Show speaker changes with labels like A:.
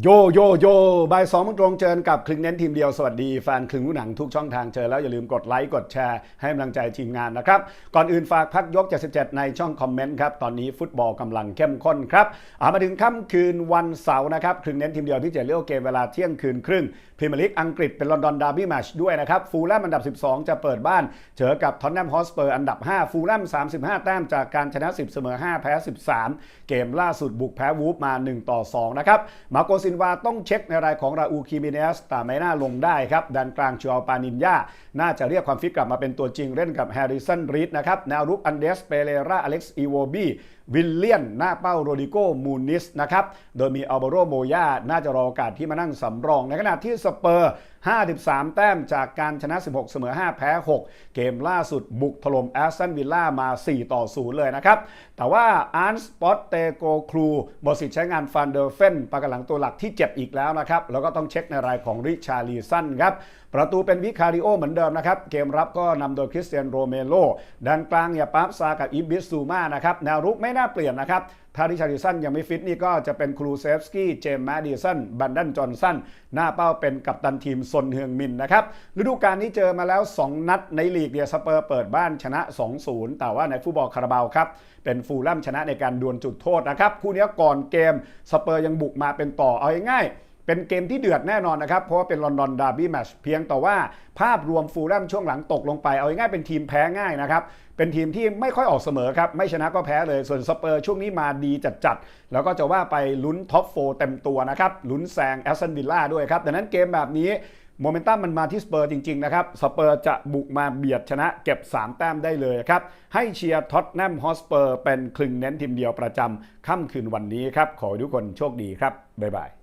A: โยโยโยบ่ายสองมงตรงเจอกับคลึงเน้นทีมเดียว สวัสดีแฟนคลึงลูกหนังทุกช่องทางเจอแล้วอย่าลืมกดไลค์กดแชร์ให้กำลังใจทีมงานนะครับ ก่อนอื่นฝากพักยก 77 ในช่องคอมเมนต์ครับ ตอนนี้ฟุตบอลกำลังเข้มข้นครับอามาถึงค่ำคืนวันเสาร์นะครับคลึงเน้นทีมเดียวที่จะเลี้ยวเกมเวลาเที่ยงคืนครึ่งพรีเมียร์ลีกอังกฤษเป็นลอนดอนดาร์บี้แมชด้วยนะครับฟูลแลมอันดับ 12 จะเปิดบ้านเจอกับท็อตแนมฮอสเปอร์อันดับ 5 ฟูลแลม 35 แต้มจากการชนะ 10 เสมอ 5 แพ้ 13 เกมล่าสุดบุกแพ้วูฟมา 1 ต่อ 2 นะครับมาโกซินวาต้องเช็คในรายของราอูคิมิเนสแต่ไม่น่าลงได้ครับดันกลางชัวปานินยาน่าจะเรียกความฟิตกลับมาเป็นตัวจริงเล่นกับแฮร์ริสันรีดนะครับแนวรุกอันเดสเปเรราอเล็กซ์อีโวบีวิลเลียน หน้าเป้าโรดิโกมูนิสนะครับโดยมีอัลบาโรโมยาน่าจะรอโอกาสที่มานั่งสำรอง ในขณะที่สเปอร์ 53 แต้มจากการชนะ 16 เสมอ 5 แพ้ 6 เกมล่าสุดบุกถล่มแอสตันวิลล่ามา 4 ต่อ 0 เลยนะครับ แต่ว่าอาร์นสปอตเตโกครูบสิทธิ์ใช้งานฟันเดอร์เฟนประกันหลังตัวหลักที่เจ็บอีกแล้วนะครับ แล้วก็ต้องเช็คในรายของริชาลีสันครับประตูเป็นวิคาริโอเหมือนเดิมนะครับ เกมรับก็นำโดยคริสเตียนโรเมโลด้านกลางอย่าปั๊บซากับอิบิสซูมานะครับแนวรุกไม่น่าเปลี่ยนนะครับ ถ้าริชาริสันยังไม่ฟิตนี่ก็จะเป็นครูเซฟสกี้ เจมส์แมดดิสัน บันดันจอห์นสัน หน้าเป้าเป็นกัปตันทีมซนเฮืองมินนะครับฤดูกาลนี้เจอมาแล้ว 2 นัดในลีกเดียสเปอร์เปิดบ้านชนะ 2-0 แต่ว่าในฟุตบอลคาราบาวครับเป็นฟูลแลมชนะในการดวลจุดโทษนะครับคู่นี้ก่อนเกมสเปอร์ยังบุกมาเป็นต่อเอาง่ายๆ เป็นเกมที่เดือดแน่นอนนะครับ เพราะว่าเป็นลอนดอนดาร์บี้แมชเพียงแต่ว่าภาพรวมฟูลแลมช่วงหลังตกลงไป เอาง่ายเป็นทีมแพ้ง่ายนะครับ เป็นทีมที่ไม่ค่อยออกเสมอครับ ไม่ชนะก็แพ้เลย ส่วนสเปอร์ช่วงนี้มาดีจัดๆ แล้วก็จะว่าไปลุ้นท็อปโฟเต็มตัวนะครับ ลุ้นแซงแอสตันวิลล่าด้วยครับ ดังนั้นเกมแบบนี้โมเมนตัมมันมาที่สเปอร์จริง ๆ นะครับ สเปอร์จะบุกมาเบียดชนะเก็บ 3 แต้มได้เลยครับ ให้เชียร์ท็อตแนมฮอสเปอร์เป็นคลึงเน้นทีมเดียวประจำค่ำคืนวันนี้ครับ ขอให้ทุกคนโชคดีครับ บ๊ายบาย